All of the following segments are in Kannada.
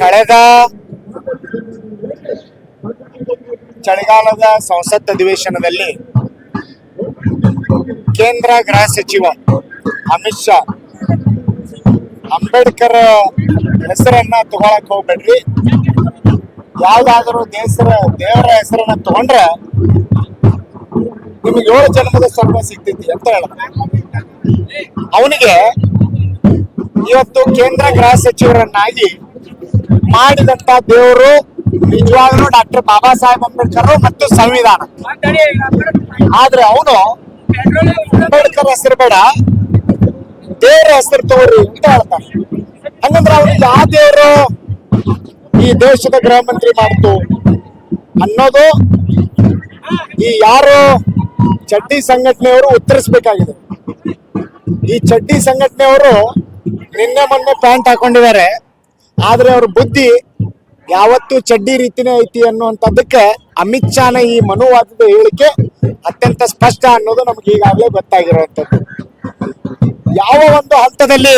ಕಳೆದ ಚಳಿಗಾಲದ ಸಂಸತ್ ಅಧಿವೇಶನದಲ್ಲಿ ಕೇಂದ್ರ ಗೃಹ ಸಚಿವ ಅಮಿತ್ ಶಾ ಅಂಬೇಡ್ಕರ್ ಹೆಸರನ್ನ ತಗೊಳಕ್ ಹೋಗ್ಬೇಡ್ರಿ. ಯಾವ್ದಾದ್ರು ದೇಶರ ದೇವರ ಹೆಸರನ್ನ ತಗೊಂಡ್ರೆ ನಿಮಗೆ ಏಳು ಜನ್ಮದ ಸ್ವರ್ಗ ಸಿಗ್ತೈತಿ ಅಂತ ಹೇಳ ಅವನಿಗೆ ಇವತ್ತು ಕೇಂದ್ರ ಗೃಹ ಸಚಿವರನ್ನಾಗಿ ಮಾಡಿದಂತ ದೇವರು ನಿಜವಾಗ್ಲೂ ಡಾಕ್ಟರ್ ಬಾಬಾ ಸಾಹೇಬ್ ಅಂಬೇಡ್ಕರ್ ಮತ್ತು ಸಂವಿಧಾನ. ಆದ್ರೆ ಅವನು ಅಂಬೇಡ್ಕರ್ ಹೆಸರು ಬೇಡ, ದೇವರ ಹೆಸರು ತಗೋರಿ ಅಂತ ಹೇಳ್ತಾನೆ. ಹಂಗಂದ್ರೆ ಅವ್ರಿಗೆ ಯಾವ ದೇವರು ಈ ದೇಶದ ಗೃಹ ಮಂತ್ರಿ ಮಾಡ್ತು ಅನ್ನೋದು ಈ ಯಾರು ಚಡ್ಡಿ ಸಂಘಟನೆಯವರು ಉತ್ತರಿಸಬೇಕಾಗಿದೆ. ಈ ಚಡ್ಡಿ ಸಂಘಟನೆಯವರು ನಿನ್ನೆ ಮೊನ್ನೆ ಪ್ಯಾಂಟ್ ಹಾಕೊಂಡಿದ್ದಾರೆ. ಆದ್ರೆ ಅವ್ರ ಬುದ್ಧಿ ಯಾವತ್ತು ಚಡ್ಡಿ ರೀತಿನೇ ಐತಿ ಅನ್ನುವಂಥದ್ದಕ್ಕೆ ಅಮಿತ್ ಶಾನ ಈ ಮನುವಾದದ ಹೇಳಿಕೆ ಅತ್ಯಂತ ಸ್ಪಷ್ಟ ಅನ್ನೋದು ನಮ್ಗೆ ಈಗಾಗಲೇ ಗೊತ್ತಾಗಿರುವಂಥದ್ದು ಯಾವ ಒಂದು ಹಂತದಲ್ಲಿ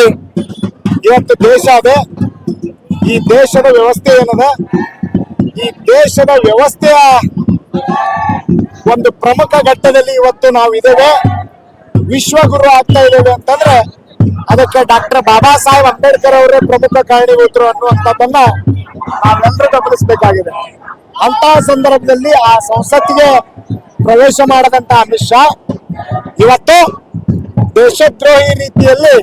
ಇವತ್ತು ದೇಶ ಅದೇ ಈ ದೇಶದ ವ್ಯವಸ್ಥೆ ಏನದ, ಈ ದೇಶದ ವ್ಯವಸ್ಥೆಯ ಒಂದು ಪ್ರಮುಖ ಘಟ್ಟದಲ್ಲಿ ಇವತ್ತು ನಾವು ಇದ್ದೇವೆ ವಿಶ್ವಗುರು ಆಗ್ತಾ ಇದ್ದೇವೆ ಅಂತಂದ್ರೆ ಅದಕ್ಕೆ ಡಾಕ್ಟರ್ ಬಾಬಾ ಸಾಹೇಬ್ ಅಂಬೇಡ್ಕರ್ ಅವರೇ ಪ್ರಮುಖ ಕಾರಣೀಭೂತರು ಅನ್ನುವಂಥದ್ದನ್ನ ನಾವೆಲ್ಲರೂ ಗಮನಿಸಬೇಕಾಗಿದೆ. ಅಂತಹ ಸಂದರ್ಭದಲ್ಲಿ ಆ ಸಂಸತ್ತಿಗೆ ಪ್ರವೇಶ ಮಾಡದಂತ ಅಮಿತ್ ಶಾ, ಇವತ್ತು ದೇಶದ್ರೋಹಿ ರೀತಿಯಲ್ಲಿ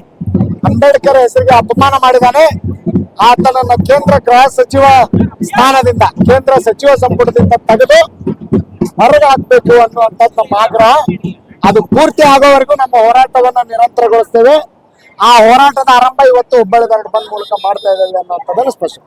ಅಂಬೇಡ್ಕರ್ ಹೆಸರಿಗೆ ಅಪಮಾನ ಮಾಡಿದಾನೆ ಆತನನ್ನು ಕೇಂದ್ರ ಗೃಹ ಸಚಿವ ಸ್ಥಾನದಿಂದ, ಕೇಂದ್ರ ಸಚಿವ ಸಂಪುಟದಿಂದ ತೆಗೆದು ಹೊರಗೆ ಹಾಕ್ಬೇಕು ಅನ್ನುವಂಥದ್ದು ನಮ್ಮ ಆಗ್ರಹ. ಅದು ಪೂರ್ತಿ ಆಗೋವರೆಗೂ ನಮ್ಮ ಹೋರಾಟವನ್ನ ನಿರಂತರಗೊಳಿಸ್ತೇವೆ. ಆ ಹೋರಾಟದ ಆರಂಭ ಇವತ್ತು ಹುಬ್ಬಳ್ಳಿ ಬಂದ್ ಮೂಲಕ ಮಾಡ್ತಾ ಇದ್ದಾರೆ ಅನ್ನೋಂಥದ್ದನ್ನು ಸ್ಪಷ್ಟ